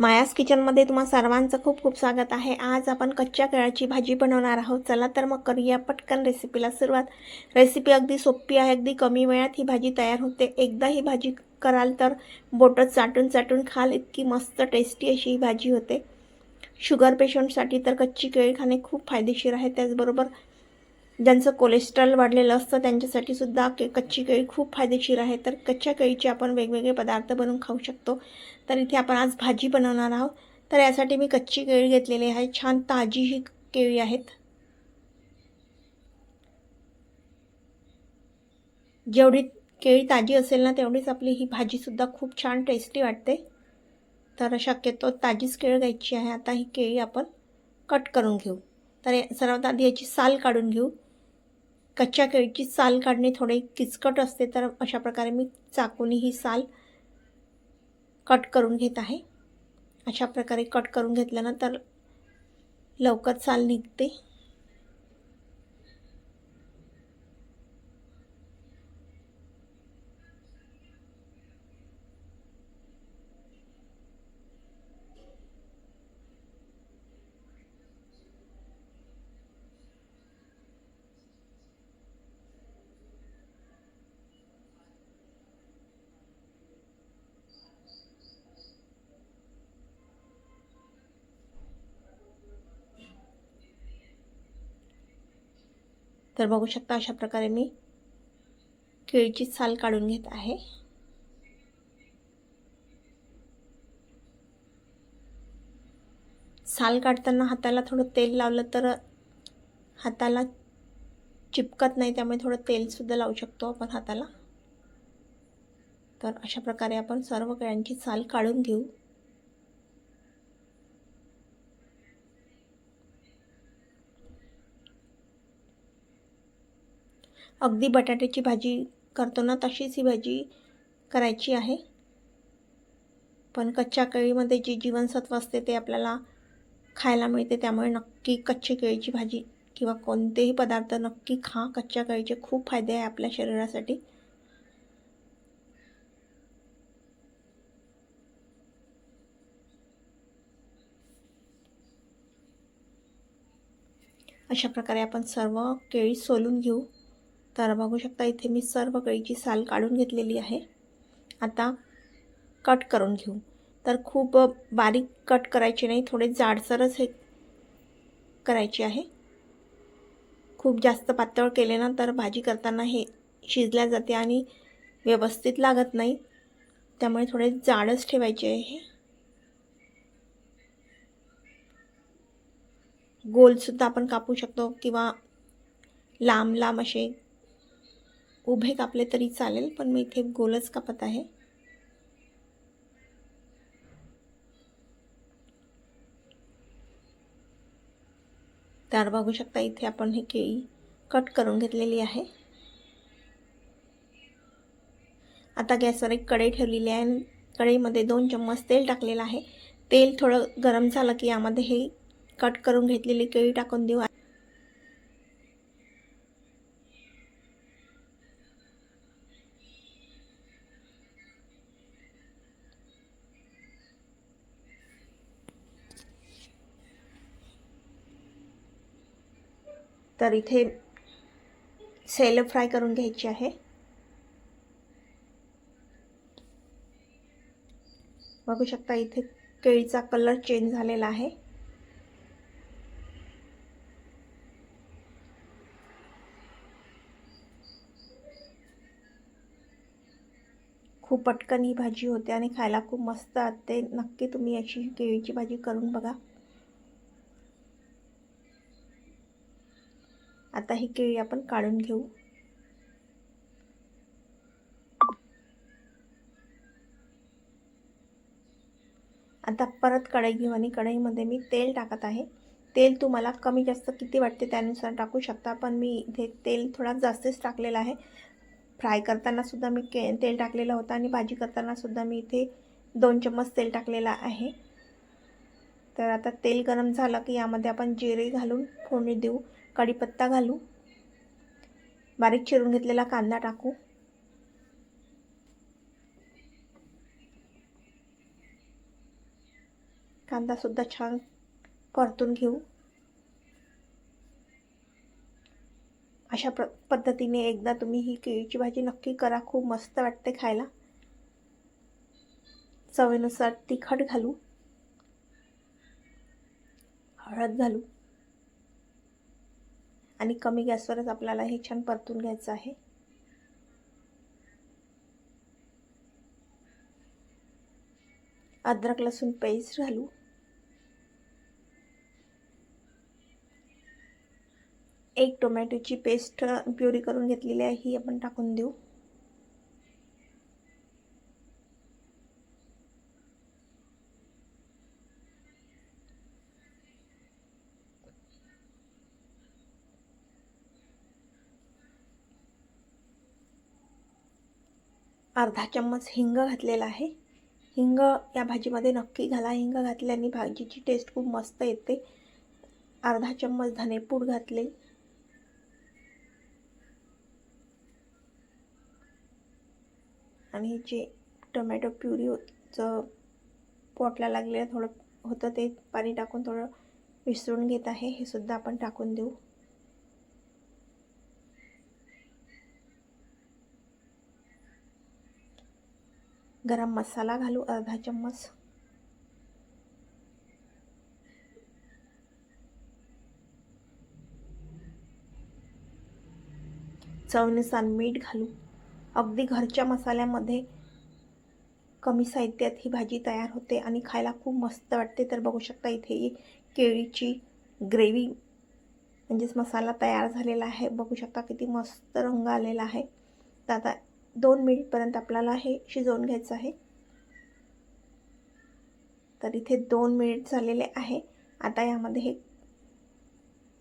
मायास किचनमध्ये तुम्हा सर्वांचं खूप खूप स्वागत आहे. आज आपण कच्च्या केळाची भाजी बनवणार आहोत. चला तर मग करूया पटकन रेसिपीला सुरुवात. रेसिपी अगदी सोपी आहे अगदी कमी वेळात ही भाजी तयार होते. एकदा ही भाजी कराल तर बोटं चाटून चाटून खाल इतकी मस्त टेस्टी अशी ही भाजी होते. शुगर पेशंटसाठी तर कच्ची केळी खाणे खूप फायदेशीर आहे. त्याचबरोबर ज्यांचं कोलेस्ट्रॉल वाढलेलं असतं त्यांच्यासाठी सुद्धा के कच्ची केळी खूप फायदेशीर आहे. तर कच्च्या केळीचे आपण वेगवेगळे पदार्थ बनवून खाऊ शकतो. तर इथे आपण आज भाजी बनवणार आहोत. तर यासाठी मी कच्ची केळी घेतलेली आहे. छान ताजी ही केळी आहेत. जेवढी केळी ताजी असेल ना तेवढीच आपली ही भाजीसुद्धा खूप छान टेस्टी वाटते. तर शक्यतो ताजीच केळ घ्यायची आहे. आता ही केळी आपण कट करून घेऊ. तर सर्वात आधी याची साल काढून घेऊ. कच्च्या केळीची साल काढणे थोडे किचकट असते तर अशा प्रकारे मी चाकूनी ही साल कट करून घेत आहे. अशा प्रकारे कट करून घेतल्यानंतर लवकर साल निघते. तर बघू शकता अशा प्रकारे मी केळीची साल काढून घेत आहे. साल काढताना हाताला थोडं तेल लावलं तर हाताला चिपकत नाही त्यामुळे थोडं तेलसुद्धा लावू शकतो आपण हाताला. तर अशा प्रकारे आपण सर्व केळ्यांची साल काढून घेऊ. अगदी बटाट्याची भाजी करतो ना तशीच ही भाजी करायची आहे. पण कच्च्या केळीमध्ये जी जीवनसत्व असते ते आपल्याला खायला मिळते. त्यामुळे नक्की कच्ची केळीची भाजी किंवा कोणतेही पदार्थ नक्की खा. कच्च्या केळीचे खूप फायदे आहे आपल्या शरीरासाठी. अशा प्रकारे आपण सर्व केळी सोलून घेऊ. तर बघू शकता इथे मी सर्व गळीची साल काढून घेतलेली आहे. आता कट करून घेऊ. तर खूप बारीक कट करायचे नाही थोडे जाडसरच हे करायचे आहे. खूप जास्त पातळ केले ना तर भाजी करताना हे शिजल्या जाते आणि व्यवस्थित लागत नाही. त्यामुळे थोडे जाडच ठेवायचे आहे. हे गोलसुद्धा आपण कापू शकतो किंवा लांब लांब असे उभे कापले तरी चालेल पण मी इथे गोलच कापत आहे. तर बघू शकता इथे आपण ही केळी कट करून घेतलेली आहे. आता गॅसवर एक कढई ठेवलेली आहे आणि कढईमध्ये दोन चम्मच तेल टाकलेलं आहे. तेल थोडं गरम झालं की यामध्ये हे कट करून घेतलेली केळी टाकून देऊ. तर इथे सेल फ्राय करून घ्यायची आहे. बघू शकता इथे केळीचा कलर चेंज झालेला आहे. खूप पटकन ही भाजी होते आणि खायला खूप मस्त असते नक्की तुम्ही अशी केळीची भाजी करून बघा. आता ही केळी आपण काढून घेऊ. आता परत कढई घेऊ आणि कढईमध्ये मी तेल टाकत आहे. तेल तुम्हाला कमी जास्त किती वाटते त्यानुसार टाकू शकता पण मी इथे तेल थोडा जास्तच टाकलेलं आहे. फ्राय करतानासुद्धा मी के तेल टाकलेलं होतं आणि भाजी करतानासुद्धा मी इथे दोन चम्मच तेल टाकलेलं आहे. तर आता तेल गरम झालं की यामध्ये आपण जिरे घालून फोडणी देऊ. कढीपत्ता घालू. बारीक चिरून घेतलेला कांदा टाकू. कांदासुद्धा छान परतून घेऊ. अशा प्र पद्धतीने एकदा तुम्ही ही केळीची भाजी नक्की करा. खूप मस्त वाटते खायला. चवीनुसार तिखट घालू. हळद घालू. आणि कमी गॅसवरच आपल्याला हे छान परतून घ्यायचं आहे. अद्रक लसूण पेस्ट घालू. एक टोमॅटोची पेस्ट प्युरी करून घेतलेली आहे ही आपण टाकून देऊ. अर्धा चम्मच हिंग घातलेला आहे. हिंग या भाजीमध्ये नक्की घाला. हिंग घातल्याने भाजीची टेस्ट खूप मस्त येते. अर्धा चम्मच धनेपूड घातले. आणि जे टोमॅटो प्युरीचं पोटला लागलेलं थोडं होतं ते पाणी टाकून थोडं विसरून घेत आहे. हे सुद्धा आपण टाकून देऊ. गरम मसाला घालू अर्धा चम्मच. चवनुसार मीठ घालू. अगदी घरच्या मसाल्यामध्ये कमी साहित्यात ही भाजी तयार होते आणि खायला खूप मस्त वाटते. तर बघू शकता इथे केळीची ग्रेव्ही म्हणजेच मसाला तयार झालेला आहे. बघू शकता किती मस्त रंग आलेला आहे. तर आता दोन मिनिटपर्यंत आपल्याला हे शिजवून घ्यायचं आहे. तर इथे दोन मिनिट झालेले आहे. आता यामध्ये हे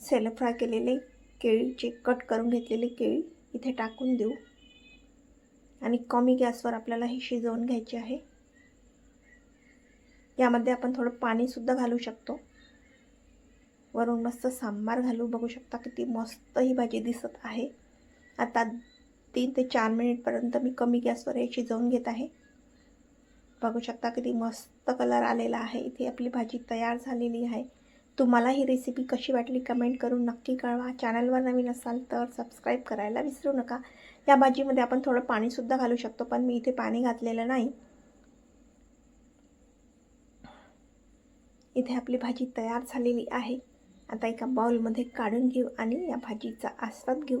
सेल फ्राय केलेले केळीचे कट करून घेतलेले केळी इथे टाकून देऊ. आणि कमी गॅसवर आपल्याला हे शिजवून घ्यायचे आहे. यामध्ये आपण थोडं पाणीसुद्धा घालू शकतो. वरून मस्त सांबार घालू. बघू शकता किती मस्त ही भाजी दिसत आहे. आता तीन ते चार मिनिटपर्यंत मी कमी गॅसवर हे शिजवून घेत आहे. बघू शकता किती मस्त कलर आलेला आहे. इथे आपली भाजी तयार झालेली आहे. तुम्हाला ही रेसिपी कशी वाटली कमेंट करून नक्की कळवा. चॅनलवर नवीन असाल तर सबस्क्राईब करायला विसरू नका. या भाजीमध्ये आपण थोडं पाणीसुद्धा घालू शकतो पण मी इथे पाणी घातलेलं नाही. इथे आपली भाजी तयार झालेली आहे. आता एका बाउलमध्ये काढून घेऊ आणि या भाजीचा आस्वाद घेऊ.